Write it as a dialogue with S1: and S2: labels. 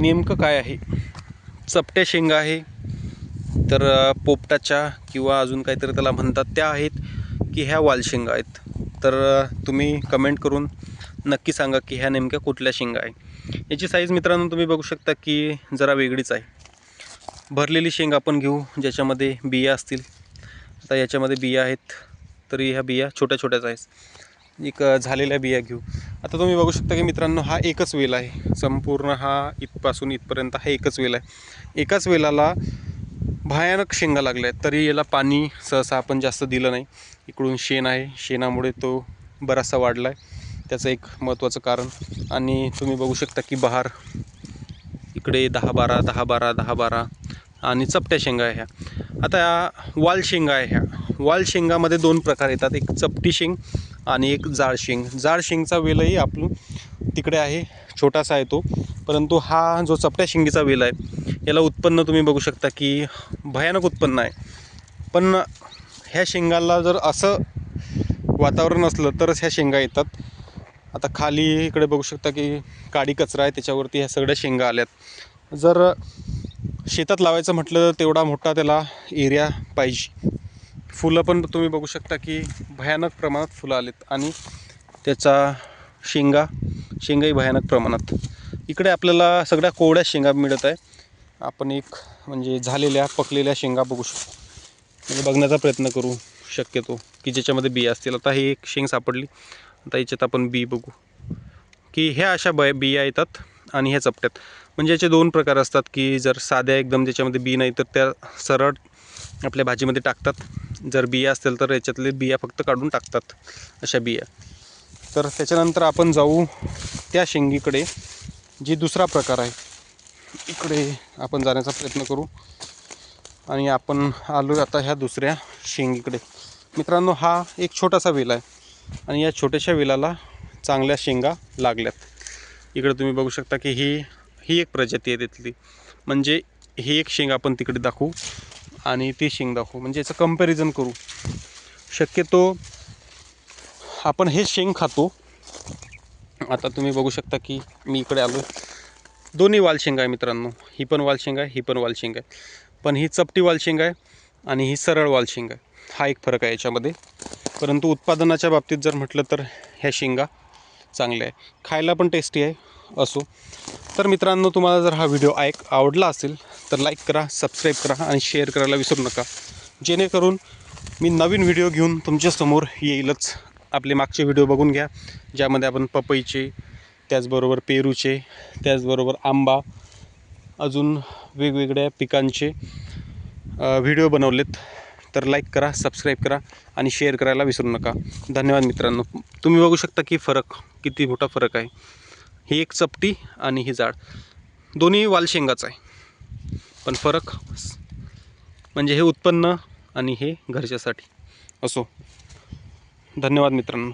S1: नेमकं काय आहे? चपट्या शेंगा आहे तर पोपटाच्या किंवा अजून काहीतरी त्याला म्हणतात त्या आहेत की ह्या वालशेंगा आहेत. तर तुम्ही कमेंट करून नक्की सांगा की ह्या नेमक्या कुठल्या शेंगा आहे. याची साईज मित्रांनो तुम्ही बघू शकता की जरा वेगळीच आहे. भरलेली शेंगा आपण घेऊ ज्याच्यामध्ये बिया असतील. आता याच्यामध्ये बिया आहेत तरी ह्या बिया छोट्या छोट्याच आहेत. एक झालेल्या बिया घेऊ. आता तुम्ही बघू शकता की मित्रांनो हा एकच वेल आहे. संपूर्ण हा इथपासून इथपर्यंत हा एकच वेल आहे. एकाच वेलाला भयानक शेंगा लागल्या आहेत. तरी याला पाणी सहसा आपण जास्त दिलं नाही. इकडून शेण आहे. शेणामुळे तो बराचसा वाढला आहे त्याचं एक महत्त्वाचं कारण. आणि तुम्ही बघू शकता की बहार इकडे दहा बारा दहा बारा दहा बारा आणि चपट्या शेंगा आहे ह्या. आता वाल शेंगा आहे ह्या. वाल शेंगामध्ये दोन प्रकार येतात. एक चपटी शेंग आणि एक जाड शेंग जाड शेंगचा वेलही आपण तिकडे आहे छोटासा आहे तो. परंतु हा जो चपट्या शिंगीचा वेल आहे याला उत्पन्न तुम्ही बघू शकता की भयानक उत्पन्न आहे. पण ह्या शेंगाला जर असं वातावरण असलं तरच ह्या शेंगा येतात. आता खाली इकडे बघू शकता की काडी कचरा आहे त्याच्यावरती ह्या सगळ्या शेंगा आल्यात. जर शेतात लावायचं म्हटलं तर तेवढा मोठा त्याला एरिया पाहिजे. फुलं पण तुम्ही बघू शकता की भयानक प्रमाणात फुलं आलेत आणि त्याचा शेंगा शेंगाही भयानक प्रमाणात. इकडे आपल्याला सगळ्या कोवड्या शेंगा मिळत आहे. आपण एक म्हणजे झालेल्या पकलेल्या शेंगा बघू शकतो. म्हणजे बघण्याचा प्रयत्न करू शक्यतो की ज्याच्यामध्ये बिया असतील. आता ही एक शेंग सापडली. आता याच्यात आपण बी बघू की ह्या अशा ब बिया येतात आणि ह्या चपट्यात. म्हणजे याचे दोन प्रकार असतात की जर साध्या एकदम ज्याच्यामध्ये बी नाही तर त्या सरळ आपल्या भाजीमध्ये टाकतात. जर बिया असतील तर याच्यातले बिया फक्त काढून टाकतात अशा बिया. तर त्याच्यानंतर आपण जाऊ त्या शेंगीकडे जी दुसरा प्रकार आहे. इकडे आपण जाण्याचा प्रयत्न करू. आणि आपण आलो आता ह्या दुसऱ्या शेंगीकडे. मित्रांनो हा एक छोटासा वेल आहे आणि या छोट्याशा वेलाला चांगल्या शेंगा लागल्यात. इकडे तुम्ही बघू शकता की ही ही एक प्रजाती आहे तिथली. म्हणजे ही एक शेंगा आपण तिकडे दाखवू. आणि ती शेंग दाखवू. म्हणजे याचं कंपॅरिझन करू. शक्यतो आपण हे शेंग खातो. आता तुम्ही बघू शकता की मी इकडे आलो दोन्ही वालशेंग आहे मित्रांनो. ही पण वालशेंग आहे ही पण वालशेंग आहे. पण ही चपटी वालशेंग आहे आणि ही सरळ वालशेंग आहे. हा एक फरक आहे याच्यामध्ये. परंतु उत्पादनाच्या बाबतीत जर म्हटलं तर ह्या शेंगा चांगल्या आहे खायला पण टेस्टी आहे असो. तर मित्रांनो तुम्हाला जर हा व्हिडिओ ऐक आवडला असेल तर लाईक करा सबस्क्राईब करा आणि शेअर करायला विसरू नका. जेणेकरून मी नवीन व्हिडिओ घेऊन तुमच्यासमोर येईलच. आपले मागचे व्हिडिओ बघून घ्या ज्यामध्ये आपण पपईचे त्याचबरोबर पेरूचे त्याचबरोबर आंबा अजून वेगवेगळ्या पिकांचे व्हिडिओ बनवलेत. तर लाईक करा सबस्क्राईब करा आणि शेअर करायला विसरू नका. धन्यवाद मित्रांनो. तुम्ही बघू शकता की फरक किती मोठा फरक आहे. ही एक चपटी आणि ही जाड. दोन्ही वालशेंगाच आहे. पण फरक म्हणजे हे उत्पन्न आणि हे घरच्यासाठी. असो. धन्यवाद मित्रांनो.